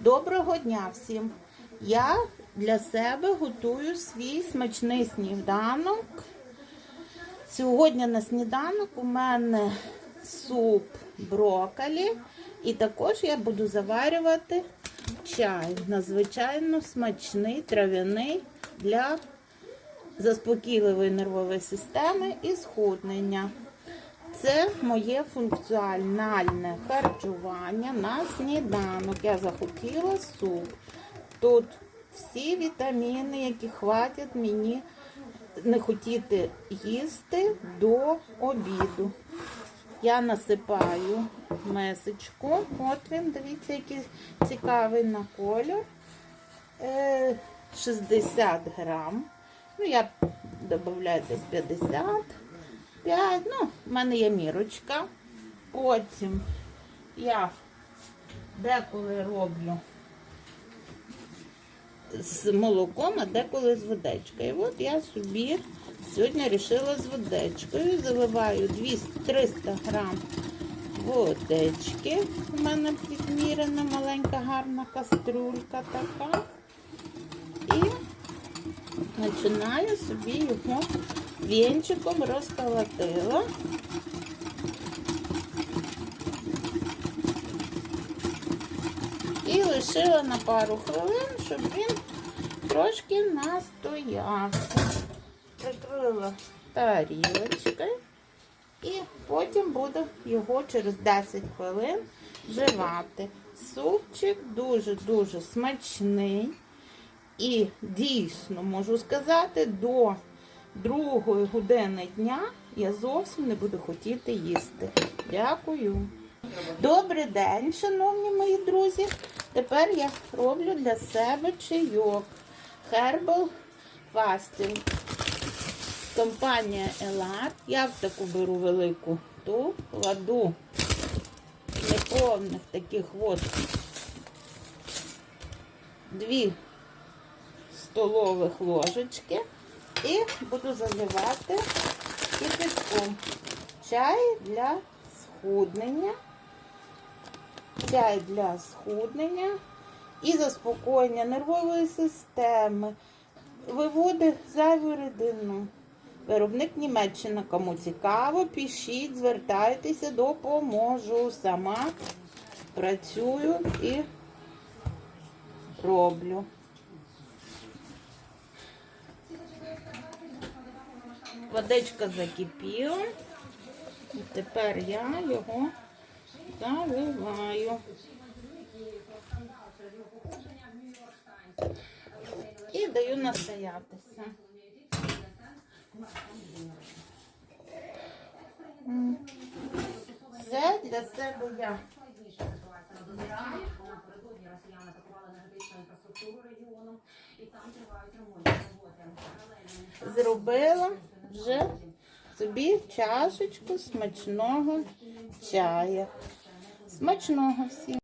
Доброго дня всім! Я для себе готую свій смачний сніданок. Сьогодні на сніданок у мене суп брокколі. І також я буду заварювати чай. Надзвичайно смачний, трав'яний для заспокійливої нервової системи і схуднення. Це моє функціональне харчування на сніданок. Я захотіла суп. Тут всі вітаміни, які хватять мені не хотіти їсти до обіду. Я насипаю месочку. От він, дивіться, який цікавий на колір. Е, 60 грам. Ну, я додаю десь 50. 5, ну, в мене є мірочка. Потім я деколи роблю з молоком, а деколи з водичкою. І от я собі сьогодні вирішила з водичкою. Заливаю 200, 300 грам водички. У мене підмірена маленька гарна кастрюлька така. І починаю собі його вінчиком розколотила. І лишила на пару хвилин, щоб він трошки настоявся. Прикрила тарілочкою і потім буду його через 10 хвилин вживати. Супчик дуже-дуже смачний. І дійсно можу сказати, до другої години дня я зовсім не буду хотіти їсти. Дякую. Добрий день, шановні мої друзі. Тепер я роблю для себе чайок. Herbal Fasting. Компанія Елат. Я в таку беру велику ту, кладу неповних таких от дві столових ложечки і буду заливати кипятком. Чай для схуднення, чай для схуднення і заспокоєння нервової системи, виводить зайву рідину. Виробник Німеччина. Кому цікаво, пишіть, звертайтеся, допоможу. Сама працюю і роблю. Водичка закипіла. І тепер я його заливаю. І даю настоятися. Все для себе я. Зробила вже собі чашечку смачного чая. Смачного всім.